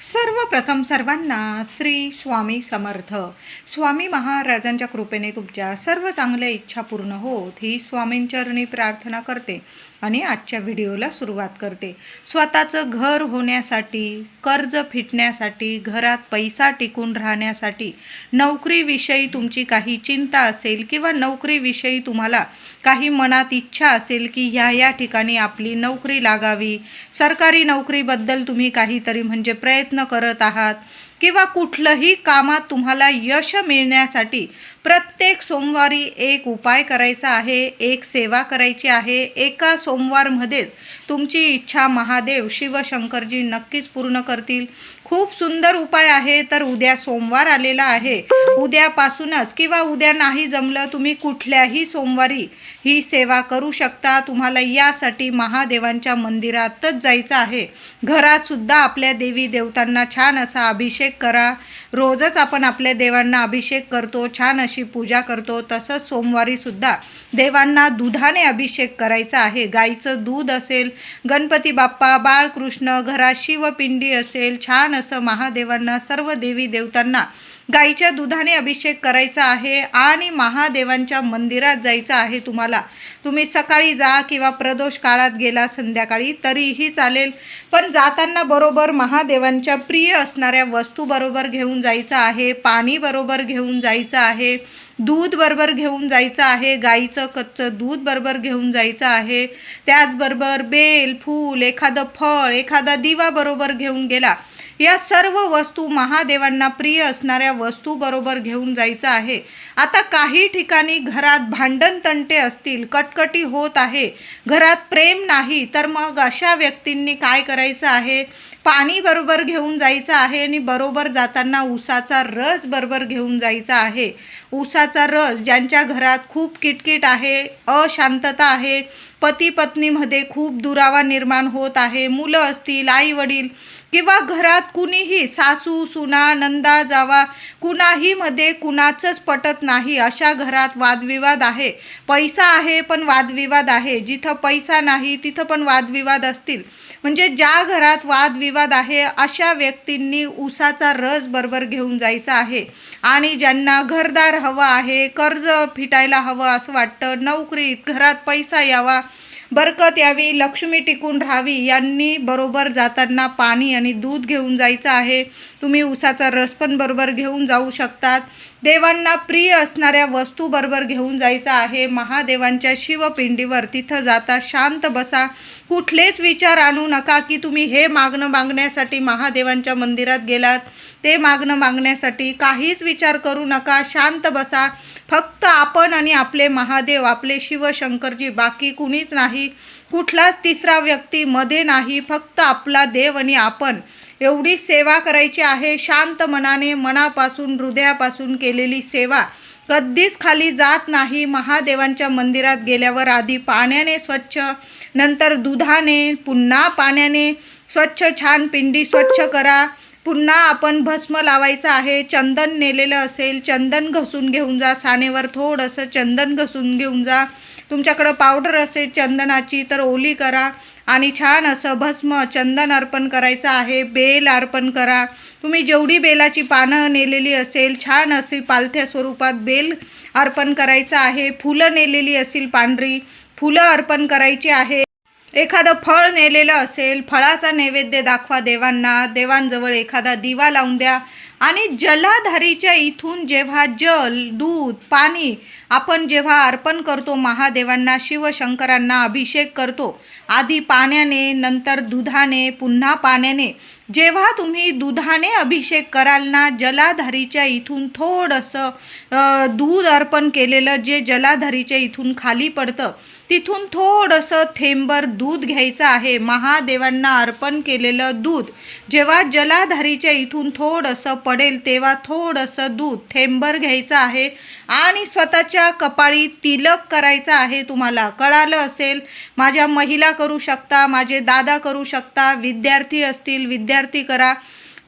सर्वप्रथम सर्वांना श्री स्वामी समर्थ. स्वामी महाराजांच्या कृपेने तुमच्या सर्व चांगल्या इच्छा पूर्ण होत ही स्वामींचरणी प्रार्थना करते आणि आजच्या व्हिडिओला सुरुवात करते. स्वतःचं घर होण्यासाठी कर्ज फिटण्यासाठी घरात पैसा टिकून राहण्यासाठी नोकरीविषयी तुमची काही चिंता असेल किंवा नोकरीविषयी तुम्हाला काही मनात इच्छा असेल की ह्या या ठिकाणी आपली नोकरी लागावी सरकारी नोकरीबद्दल तुम्ही काहीतरी म्हणजे प्रयत्न प्रयत्न करत आहात. किंवा कुठलंही कामात तुम्हाला यश मिळण्यासाठी प्रत्येक सोमवारी एक उपाय करायचा आहे एक सेवा करायची आहे. एका सोमवारमध्येच तुमची इच्छा महादेव शिवशंकरजी नक्कीच पूर्ण करतील. खूप सुंदर उपाय आहे तर उद्या सोमवार आलेला आहे. उद्यापासूनच किंवा उद्या नाही जमलं तुम्ही कुठल्याही सोमवारी ही सेवा करू शकता. तुम्हाला यासाठी महादेवांच्या मंदिरातच जायचं आहे. घरातसुद्धा आपल्या देवी देवतांना छान असा अभिषेक करा. रोजच आपण आपल्या देवांना अभिषेक करतो छान अशी पूजा करतो. तसंच सोमवारी सुद्धा देवांना दुधाने अभिषेक करायचा आहे. गाईचं दूध असेल गणपती बाप्पा बाळकृष्ण घरात शिवपिंडी असेल छान असं महादेवांना सर्व देवी देवतांना गाईच्या दुधाने अभिषेक करायचा आहे आणि महादेवांच्या मंदिरात जायचं आहे तुम्हाला. तुम्ही सकाळी जा किंवा प्रदोष काळात गेला संध्याकाळी तरीही चालेल. पण जाताना बरोबर महादेवांच्या प्रिय असणाऱ्या वस्तू बरोबर घेऊन जायचं आहे पाणी बरोबर घेऊन जायचं आहे दूध बरोबर घेऊन जायचं आहे गाईचं कच्चं दूध बरोबर घेऊन जायचं आहे. त्याचबरोबर बेल फूल एखादं फळ एखादा दिवा बरोबर घेऊन गेला. या सर्व वस्तू महादेवांना प्रिय असणाऱ्या वस्तूबरोबर घेऊन जायचं आहे. आता काही ठिकाणी घरात भांडण तंटे असतील कटकटी होत आहे. घरात प्रेम नाही तर मग अशा व्यक्तींनी काय करायचं आहे? पाणी बरोबर घेऊन जायचं आहे आणि बरोबर जाताना ऊसाचा रस बरोबर घेऊन जायचा आहे. ऊसाचा रस ज्यांच्या घरात खूप किटकिट आहे अशांतता आहे पती पत्नीमध्ये खूप दुरावा निर्माण होत आहे मुलं असतील आई वडील किंवा घरात कुणीही सासू सुना नंदा जावा कुणाही मध्ये कुणाचंच पटत नाही. अशा घरात वादविवाद आहे. पैसा आहे पण वादविवाद आहे. जिथं पैसा नाही तिथं पण वादविवाद असतील. म्हणजे ज्या घरात वादविवाद आहे अशा व्यक्तींनी उसाचा रस बरोबर घेऊन जायचा आहे. आणि ज्यांना घरदार हवं आहे कर्ज फिटायला हवं असं वाटतं नोकरीत घरात पैसा यावा बरकत यावी लक्ष्मी टिकून राहावी यांनी बरोबर जाताना पाणी आणि दूध घेऊन जायचं आहे. तुम्ही उसाचा रस पण बरोबर घेऊन जाऊ शकतात. देवांना प्रिय असणाऱ्या वस्तू बरोबर घेऊन जायचं आहे. महादेवांच्या शिवपिंडीवर तिथं जाता शांत बसा. कुठलेच विचार आणू नका की तुम्ही हे मागणं मागण्यासाठी महादेवांच्या मंदिरात गेलात. ते मागणं मागण्यासाठी काहीच विचार करू नका. शांत बसा. फक्त आपण आणि आपले महादेव आपले शिवशंकरजी बाकी कुणीच नाही. कुठलाच तिसरा व्यक्ती मध्ये नाही. फक्त आपला देव आणि आपण. एवढी सेवा करायची आहे. शांत मनाने मनापासून हृदयापासून केलेली सेवा कधीच खाली जात नाही. महादेवांच्या मंदिरात गेल्यावर आधी पाण्याने स्वच्छ नंतर दुधाने पुन्हा पाण्याने स्वच्छ छान पिंडी स्वच्छ करा. पुन्हा आपण भस्म लावायचं आहे. चंदन नेलेलं असेल चंदन घसून घेऊन जा. सानेवर थोडंसं चंदन घसून घेऊन जा. तुमच्याकडं पावडर असेल चंदनाची तर ओली करा. आणि छान असं भस्म चंदन अर्पण करायचं आहे. बेल अर्पण करा. तुम्ही जेवढी बेलाची पानं नेलेली असेल छान अशी पालथ्या स्वरूपात बेल अर्पण करायचं आहे. फुलं नेलेली असेल पांढरी फुलं अर्पण करायची आहे. एखादं फळ नेलेलं असेल फळाचा नैवेद्य दाखवा देवांना. देवांजवळ एखादा दिवा लावून द्या. आणि जलाधारीच्या इथून जेव्हा जल दूध पाणी आपण जेव्हा अर्पण करतो महादेवांना शिवशंकरांना अभिषेक करतो आधी पाण्याने नंतर दुधाने पुन्हा पाण्याने जेव्हा तुम्ही दुधाने अभिषेक कराल ना जलाधारीच्या इथून थोडंसं दूध अर्पण केलेलं जे जलाधारीच्या इथून खाली पडतं तिथून थोडंसं थेंबर दूध घ्यायचं आहे. महादेवांना अर्पण केलेलं दूध. जेव्हा जलाधारीच्या इथून थोडंसं पडेल तेव्हा थोडंसं दूध थेंबर घ्यायचं आहे आणि स्वतःच्या कपाळी तिलक करायचं आहे. तुम्हाला कळालं असेल माझ्या महिला करू शकता माझे दादा करू शकता विद्यार्थी असतील विद्यार्थी करा.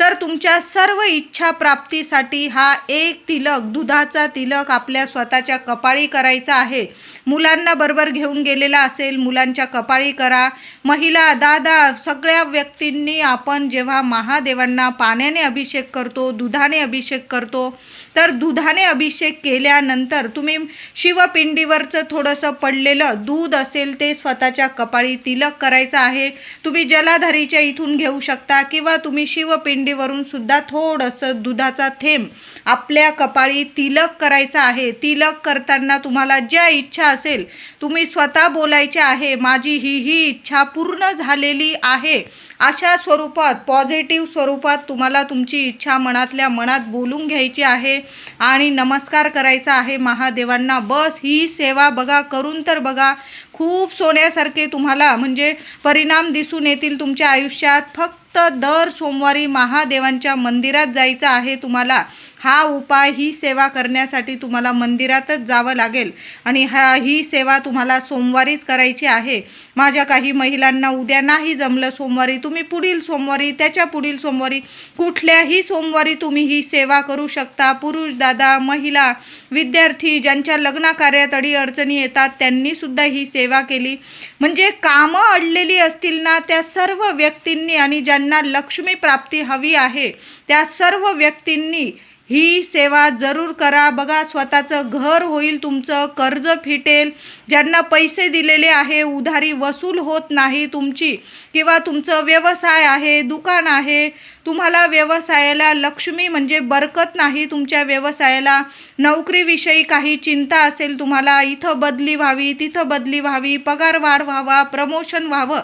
तर तुमच्या सर्व इच्छा प्राप्तीसाठी हा एक तिलक दुधाचा तिलक आपल्या स्वतःच्या कपाळी करायचा आहे. मुलांना बरोबर घेऊन गेलेला असेल मुलांच्या कपाळी करा. महिला दादा सगळ्या व्यक्तींनी आपण जेव्हा महादेवांना पाण्याने अभिषेक करतो दुधाने अभिषेक करतो तर दुधाने अभिषेक केल्यानंतर तुम्ही शिवपिंडीवरचं थोडंसं पडलेलं दूध असेल ते स्वतःच्या कपाळी तिलक करायचं आहे. तुम्ही जलाधारीच्या इथून घेऊ शकता किंवा तुम्ही शिवपिंडी शिवपिंडीवरून सुद्धा थोडंसं दुधाचा थेंब आपल्या कपाळी तिलक करायचा आहे. तिलक करताना तुम्हाला ज्या इच्छा असेल तुम्ही स्वतः बोलायचे आहे माझी ही ही इच्छा पूर्ण झालेली आहे. अशा स्वरूपात पॉझिटिव्ह स्वरूपात तुम्हाला तुमची इच्छा मनातल्या मनात बोलून घ्यायची आहे आणि नमस्कार करायचा आहे महादेवांना. बस ही सेवा बघा करून तर बघा. खूप सोन्यासारखे तुम्हाला म्हणजे परिणाम दिसून येतील तुमच्या आयुष्यात. फक्त फक्त दर सोमवारी महादेवांच्या मंदिरात जायचं आहे तुम्हाला. हा उपाय ही सेवा करण्यासाठी तुम्हाला मंदिरातच जावं लागेल. आणि हा ही सेवा तुम्हाला सोमवारीच करायची आहे. माझ्या काही महिलांना उद्या नाही जमलं सोमवारी तुम्ही पुढील सोमवारी त्याच्या पुढील सोमवारी कुठल्याही सोमवारी तुम्ही ही सेवा करू शकता. पुरुष दादा महिला विद्यार्थी ज्यांच्या लग्नाकार्यात अडी अडचणी येतात त्यांनीसुद्धा ही सेवा केली. म्हणजे कामं अडलेली असतील ना त्या सर्व व्यक्तींनी आणि ज्यांना लक्ष्मी प्राप्ती हवी आहे त्या सर्व व्यक्तींनी ही सेवा जरूर करा. बघा स्वतःचं घर होईल तुमचं कर्ज फिटेल. ज्यांना पैसे दिलेले आहे उधारी वसूल होत नाही तुमची. किंवा तुमचं व्यवसाय आहे दुकान आहे तुम्हाला व्यवसायाला लक्ष्मी म्हणजे बरकत नाही तुमच्या व्यवसायाला नोकरीविषयी काही चिंता असेल तुम्हाला इथं बदली व्हावी तिथं बदली व्हावी पगार वाढ व्हावा प्रमोशन व्हावं.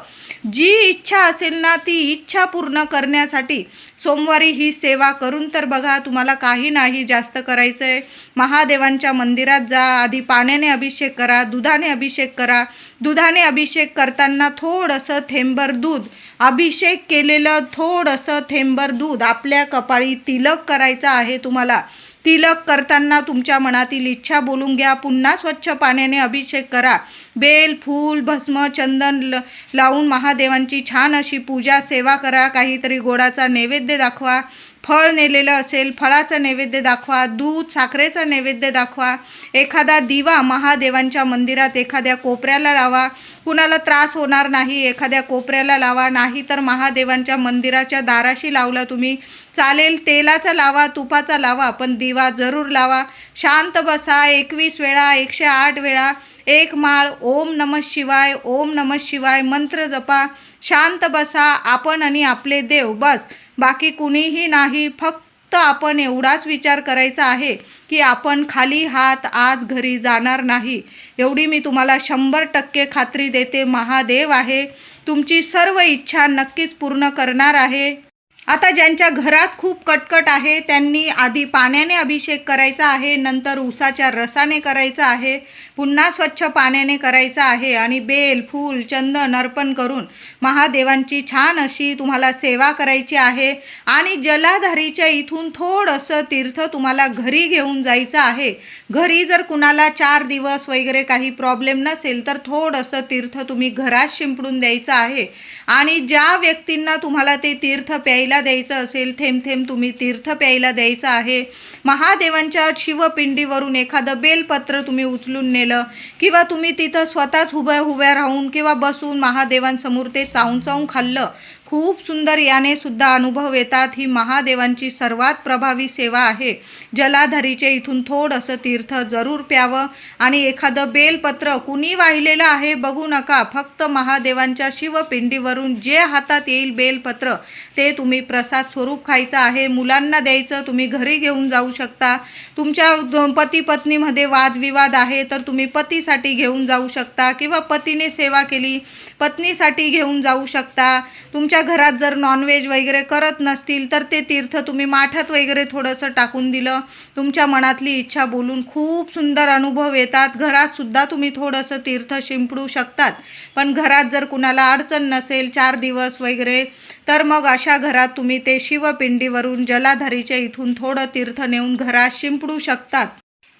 जी इच्छा असेल ना ती इच्छा पूर्ण करण्यासाठी सोमवारी ही सेवा करून तर बघा तुम्हाला काही नाही जास्त करायचं आहे महादेवांच्या मंदिरात जा आधी पाण्याने अभिषेक करा दुधाने अभिषेक करा. दुधाने अभिषेक करताना थोडंसं थेंबर दूध. अभिषेक केलेलं थोडंसं थेंबर दूध. आपल्या कपाळी तिलक करायचं आहे तुम्हाला. तिलक करताना तुमच्या मनातील इच्छा बोलून घ्या. पुन्हा स्वच्छ पाण्याने अभिषेक करा. बेल फूल भस्म चंदन ल लावून महादेवांची छान अशी पूजा सेवा करा. काहीतरी गोडाचा नैवेद्य दाखवा. फळ नेलेलं असेल फळाचं नैवेद्य दाखवा दूध साखरेचं नैवेद्य दाखवा एखादा दिवा महादेवांच्या मंदिरात एखाद्या कोपऱ्याला लावा. कुणाला त्रास होणार नाही एखाद्या कोपऱ्याला लावा. नाही तर महादेवांच्या मंदिराच्या दाराशी लावला तुम्ही. चालेल तेलाचा लावा तुपाचा लावा पण दिवा जरूर लावा. शांत बसा एकवीस वेळा एकशे आठ वेळा. एक माळ ओम नम शिवाय ओम नम शिवाय मंत्र जपा. शांत बसा आपण आणि आपले देव. बस. बाकी कुणीही नाही. फक्त आपण एवढाच विचार करायचा आहे की आपण खाली हात आज घरी जाणार नाही. एवढी मी तुम्हाला शंभर टक्के खात्री देते. महादेव आहे. तुमची सर्व इच्छा नक्कीच पूर्ण करणार आहे. आता ज्यांच्या घरात खूप कटकट आहे त्यांनी आधी पाण्याने अभिषेक करायचा आहे नंतर उसाच्या रसाने करायचा आहे पुन्हा स्वच्छ पाण्याने करायचा आहे आणि बेल फूल चंदन अर्पण करून महादेवांची छान अशी तुम्हाला सेवा करायची आहे आणि जलाधारीच्या इथून थोडंसं तीर्थ तुम्हाला घरी घेऊन जायचं आहे. घरी जर कुणाला चार दिवस वगैरे काही प्रॉब्लेम नसेल तर थोडंसं तीर्थ तुम्ही घरात शिंपडून द्यायचं आहे. आणि ज्या व्यक्तींना तुम्हाला ते तीर्थ प्यायला द्यायचं असेल थेंब थेंब तुम्ही तीर्थ प्यायला द्यायचं आहे. महादेवांच्या शिवपिंडीवरून एखादं बेलपत्र तुम्ही उचलून नेलं किंवा तुम्ही तिथं स्वतःच उभ्या उभ्या राहून किंवा बसून महादेवांसमोर ते चावून चावून खाल्लं खूप सुंदर याने सुद्धा अनुभव येतात. ही महादेवांची सर्वात प्रभावी सेवा आहे. जलाधारीचे इथून थोडंसं तीर्थ जरूर प्यावं. आणि एखादं बेलपत्र कुणी वाहिलेलं आहे बघू नका. फक्त महादेवांच्या शिवपिंडीवरून जे हातात येईल बेलपत्र ते तुम्ही प्रसाद स्वरूप खायचं आहे. मुलांना द्यायचं तुम्ही घरी घेऊन जाऊ शकता. तुमच्या पती पत्नीमध्ये वादविवाद आहे तर तुम्ही पतीसाठी घेऊन जाऊ शकता. किंवा पतीने सेवा केली पत्नीसाठी घेऊन जाऊ शकता. तुमच्या घरात जर नॉनव्हेज वगैरे करत नसतील तर ते तीर्थ तुम्ही माठात वगैरे थोडंसं टाकून दिलं. तुमच्या मनातली इच्छा बोलून खूप सुंदर अनुभव येतात. घरातसुद्धा तुम्ही थोडंसं तीर्थ शिंपडू शकतात. पण घरात जर कुणाला अडचण नसेल चार दिवस वगैरे तर मग अशा घरात तुम्ही ते शिवपिंडीवरून जलाधारीच्या इथून थोडं तीर्थ नेऊन घरात शिंपडू शकतात.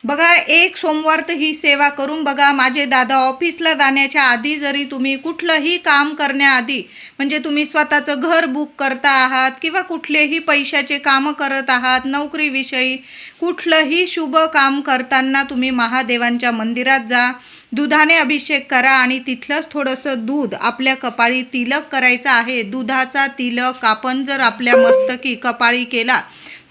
बघा एक सोमवार तर ही सेवा करून बघा माझे दादा ऑफिसला जाण्याच्या आधी जरी तुम्ही कुठलंही काम करण्याआधी म्हणजे तुम्ही स्वतःचं घर बुक करता आहात किंवा कुठलेही पैशाचे कामं करत आहात नोकरीविषयी कुठलंही शुभ काम करताना तुम्ही महादेवांच्या मंदिरात जा दुधाने अभिषेक करा आणि तिथलंच थोडंसं दूध आपल्या कपाळी तिलक करायचं आहे. दुधाचा तिलक आपण जर आपल्या मस्तकी कपाळी केला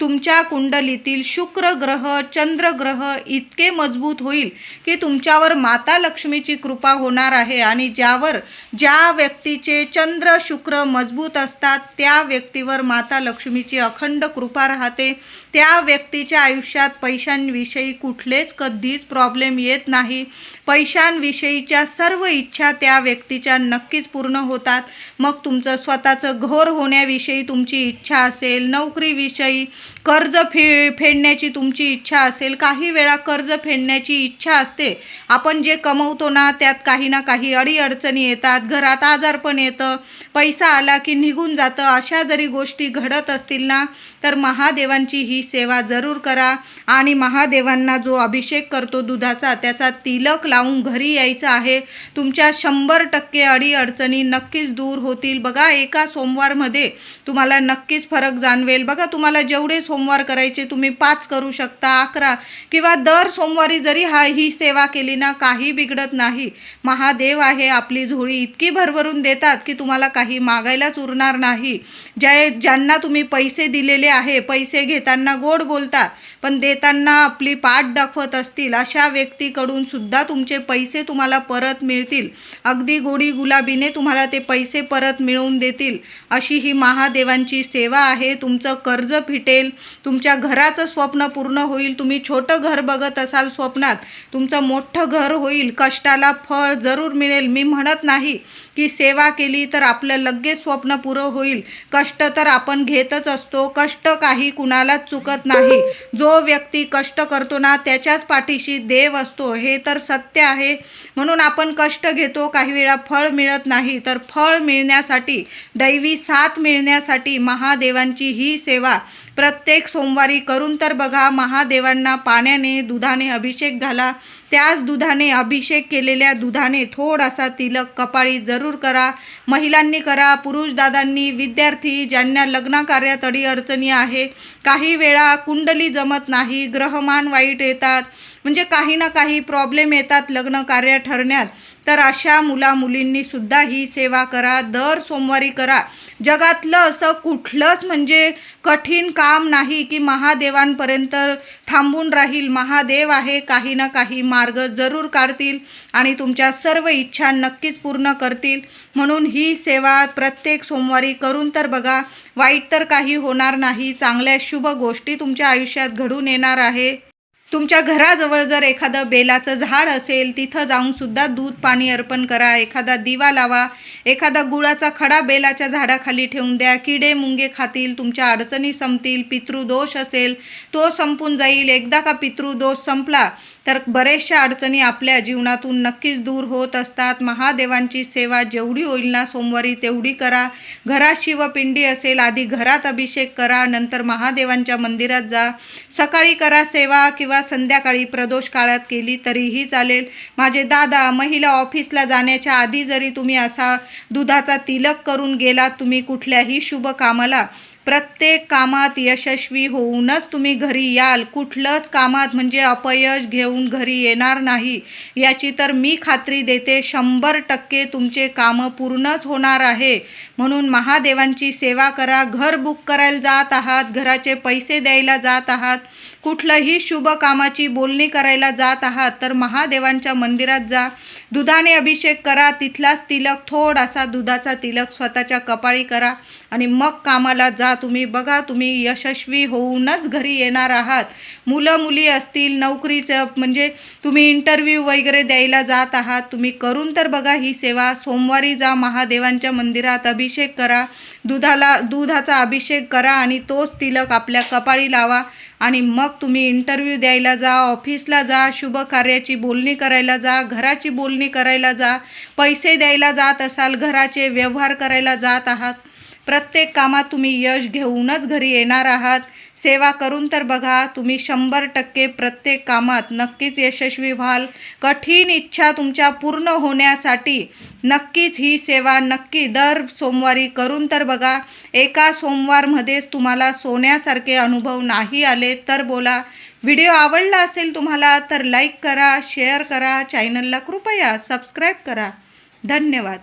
तुमच्या कुंडलीतील शुक्र ग्रह चंद्र ग्रह इतके मजबूत होईल की तुमच्यावर माता लक्ष्मीची कृपा होणार आहे आणि ज्यावर ज्या व्यक्तीचे चंद्र शुक्र मजबूत असतात त्या व्यक्तीवर माता लक्ष्मीची अखंड कृपा राहते. त्या व्यक्तीच्या आयुष्यात पैशांविषयी कुठलेच कधीच प्रॉब्लेम येत नाही. पैशांविषयीच्या सर्व इच्छा त्या व्यक्तीच्या नक्कीच पूर्ण होतात. मग तुमचं स्वतःचं घर होण्याविषयी तुमची इच्छा असेल नोकरीविषयी कर्ज फे फेडण्याची तुमची इच्छा असेल काही वेळा कर्ज फेडण्याची इच्छा असते. आपण जे कमवतो ना त्यात काही ना काही अडीअडचणी येतात. घरात आजारपण येतं. पैसा आला की निघून जातं. अशा जरी गोष्टी घडत असतील ना तर महादेवांची ही सेवा जरूर करा. आणि महादेवांना जो अभिषेक करतो दुधाचा त्याचा तिलक लावून घरी यायचं आहे. तुमच्या शंभर टक्के अडीअडचणी नक्कीच दूर होतील. बघा एका सोमवारमध्ये तुम्हाला नक्कीच फरक जाणवेल. बघा तुम्हाला जेवढे सोमवार करायचे तुम्ही पाच करू शकता अकरा. किंवा दर सोमवारी जरी हा ही सेवा केली ना काही बिघडत नाही. महादेव आहे आपली झोळी इतकी भरभरून देतात की तुम्हाला काही मागायलाच उरणार नाही. ज्या ज्यांना तुम्ही पैसे दिलेले आहे पैसे घेताना गोड बोलतात पण देताना आपली पाठ दाखवत असतील अशा व्यक्तीकडून सुद्धा तुमचे पैसे तुम्हाला परत मिळतील. अगदी गोडी गुलाबीने तुम्हाला ते पैसे परत मिळवून देतील. अशी ही महादेवांची सेवा आहे तुमचं कर्ज फिटेल तुमच्या घराचं स्वप्न पूर्ण होईल. तुम्ही छोटं घर बघत असाल स्वप्नात तुमचं मोठं घर होईल. कष्टाला फळ जरूर मिळेल. मी म्हणत नाही की सेवा केली तर आपलं लगेच स्वप्न पुरं होईल. कष्ट तर आपण घेतच असतो. कष्ट काही कुणालाच चुकत नाही. जो व्यक्ती कष्ट करतो ना त्याच्याच पाठीशी देव असतो. हे तर सत्य आहे. म्हणून आपण कष्ट घेतो. काही वेळा फळ मिळत नाही. तर फळ मिळण्यासाठी दैवी साथ मिळण्यासाठी महादेवांची ही सेवा प्रत्येक सोमवारी करून तर बघा महादेवांना पाण्याने दुधाने अभिषेक घाला. त्याच दुधाने अभिषेक केलेल्या दुधाने थोडासा तिलक कपाळी जरूर करा. महिलांनी करा पुरुष दादांनी विद्यार्थी ज्यांना लग्नाकार्यात अडीअडचणी आहे काही वेळा कुंडली जमत नाही ग्रहमान वाईट येतात. म्हणजे काही ना काही प्रॉब्लेम येतात लग्नकार्य ठरण्यात. तर अशा मुला मुलींनी सुद्धा ही सेवा करा दर सोमवारी करा. जगातलं असं कुठलंच म्हणजे कठीण काम नाही की महादेवांपर्यंत थांबून राहील. महादेव आहे काही ना काही मार्ग जरूर काढतील आणि तुमच्या सर्व इच्छा नक्कीच पूर्ण करतील. म्हणून ही सेवा प्रत्येक सोमवारी करून तर बघा वाईट तर काही होणार नाही. चांगल्या शुभ गोष्टी तुमच्या आयुष्यात घडून येणार आहे. तुमच्या घराजवळ जर एखादं बेलाचं झाड असेल तिथं जाऊन सुद्धा दूध पाणी अर्पण करा एखादा दिवा लावा एखादा गुळाचा खडा बेलाच्या झाडाखाली ठेवून द्या किडे मुंगे खातील तुमच्या अडचणी संपतील पितृदोष असेल तो संपून जाईल. एकदा का पितृदोष संपला तर बरेचशा अडचणी आपल्या जीवनातून नक्कीच दूर होत असतात. महादेवांची सेवा जेवढी होईल ना सोमवारी तेवढी करा. घरात शिवपिंडी असेल आधी घरात अभिषेक करा नंतर महादेवांच्या मंदिरात जा. सकाळी करा सेवा किंवा संध्याकाळी प्रदोष काळात केली तरीही चालेल. माझे दादा महिला ऑफिसला जाण्याच्या आधी जरी तुम्ही असा दुधाचा तिलक करून गेलात तुम्ही कुठल्याही शुभ कामाला प्रत्येक कामात यशस्वी होऊनच तुम्ही घरी याल. कुठलंच कामात म्हणजे अपयश घेऊन घरी येणार नाही. याची तर मी खात्री देते शंभर टक्के तुमचे कामं पूर्णच होणार आहे. म्हणून महादेवांची सेवा करा. घर बुक करायला जात आहात घराचे पैसे द्यायला जात आहात कुठलंही शुभ कामाची बोलणी करायला जात आहात तर महादेवांच्या मंदिरात जा. दुधाने अभिषेक करा. तिथलाच तिलक थोडासा दुधाचा तिलक स्वतःच्या कपाळी करा. आणि मग कामाला जा. तुम्ही बघा तुम्ही यशस्वी होऊनच घरी येणार आहात. मुलं मुली असतील नोकरीचं म्हणजे तुम्ही इंटरव्ह्यू वगैरे द्यायला जात आहात. तुम्ही करून तर बघा ही सेवा. सोमवारी जा महादेवांच्या मंदिरात अभिषेक करा. दुधाला दुधाचा अभिषेक करा आणि तोच तिलक आपल्या कपाळी लावा. आणि मग तुम्ही इंटरव्ह्यू द्यायला जा ऑफिसला जा शुभ कार्याची बोलणी करायला जा घराची बोलणी करायला जा. पैसे द्यायला जात असाल घराचे व्यवहार करायला जात आहात. प्रत्येक कामात तुम्ही यश घेऊनच घरी येणार आहात. सेवा करून तर बघा तुम्ही शंभर टक्के प्रत्येक कामात नक्कीच यशस्वी व्हाल. कठीण इच्छा तुमच्या पूर्ण होण्यासाठी नक्कीच ही सेवा नक्की दर सोमवारी करून तर बघा. एका सोमवारमध्येच तुम्हाला सोन्यासारखे अनुभव नाही आले तर बोला. व्हिडिओ आवडला असेल तुम्हाला तर लाईक करा शेअर करा चॅनलला कृपया सबस्क्राईब करा. धन्यवाद.